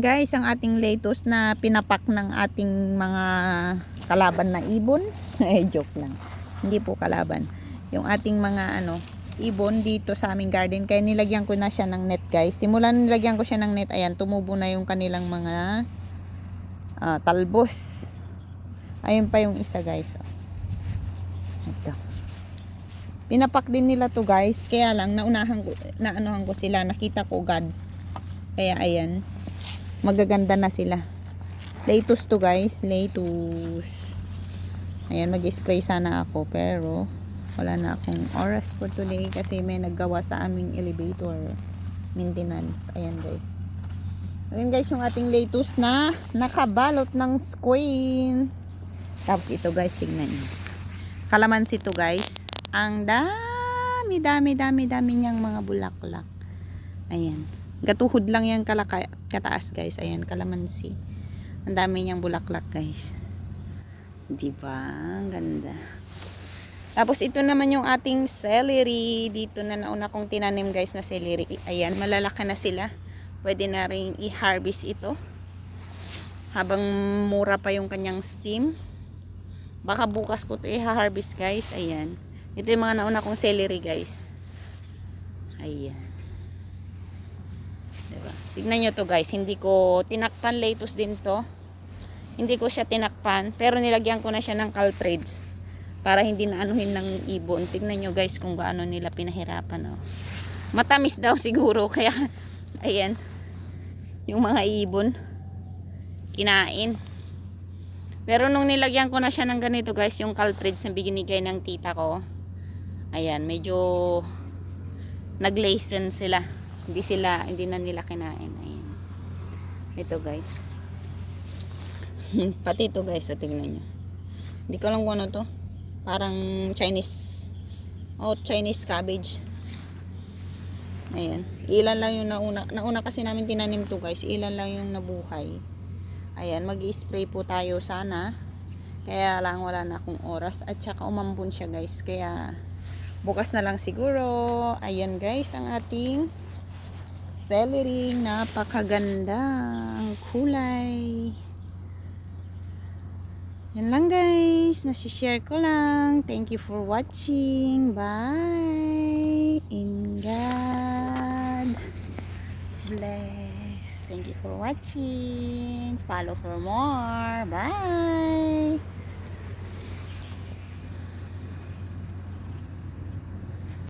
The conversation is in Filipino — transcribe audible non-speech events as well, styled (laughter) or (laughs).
Guys, ang ating lettuce na pinapak ng ating mga kalaban na ibon. (laughs) eh, joke lang. Hindi po kalaban. Yung ating mga ano, ibon dito sa aming garden. Kaya nilagyan ko na siya ng net guys. Simulan nilagyan ko siya ng net. Ayan, tumubo na yung kanilang mga ah, talbos. Ayun pa yung isa guys. Ito. Pinapak din nila to guys. Kaya lang, naunahan ko, naanohan ko sila. Nakita ko God. Kaya ayan. Magaganda na sila. Lettuce to guys. Lettuce. Ayan, mag-spray sana ako. Pero, wala na akong oras for today. Kasi may naggawa sa aming elevator. Maintenance. Ayan guys. Ayan guys, yung ating lettuce na nakabalot ng squeen. Tapos ito guys, tingnan nyo. Kalamansi to guys. Ang dami, dami, dami, dami niyang mga bulaklak. Ayan. Gatuhod lang yan kalaka, kataas guys. Ayan, kalamansi. Ang dami niyang bulaklak guys. Diba? Ang ganda. Tapos ito naman yung ating celery. Dito na nauna kong tinanim guys na celery. Ayan, malalaki na sila. Pwede na rin i-harvest ito. Habang mura pa yung kanyang steam. Baka bukas ko ito i-harvest guys. Ayan. Ito yung mga nauna kong celery guys. Ayan. Tignan nyo to guys. Hindi ko tinakpan lettuce din to. Hindi ko siya tinakpan. Pero nilagyan ko na siya ng caltrades. Para hindi na anuhin ng ibon. Tignan nyo guys kung gaano nila pinahirapan. Oh. Matamis daw (laughs) siguro. Kaya, ayan. Yung mga ibon. Kinain. Pero nung nilagyan ko na siya ng ganito guys, yung caltrades na binigay ng tita ko. Ayan, medyo naglason sila. Hindi sila, hindi na nila kinain. Ayan. Ito guys. (laughs) Pati ito guys, so tingnan nyo. Hindi ko alam kung ano to. Parang Chinese, oh Chinese cabbage. Ayan. Ilan lang yung nauna. Nauna kasi namin tinanim to guys. Ilan lang yung nabuhay. Ayan, mag spray po tayo sana. Kaya lang wala na akong oras. At saka umambon siya guys. Kaya bukas na lang siguro. Ayan guys, ang ating celery. Napakaganda. Ang kulay. Yan lang guys. Nasishare ko lang. Thank you for watching. Bye. In God bless. Thank you for watching. Follow for more. Bye.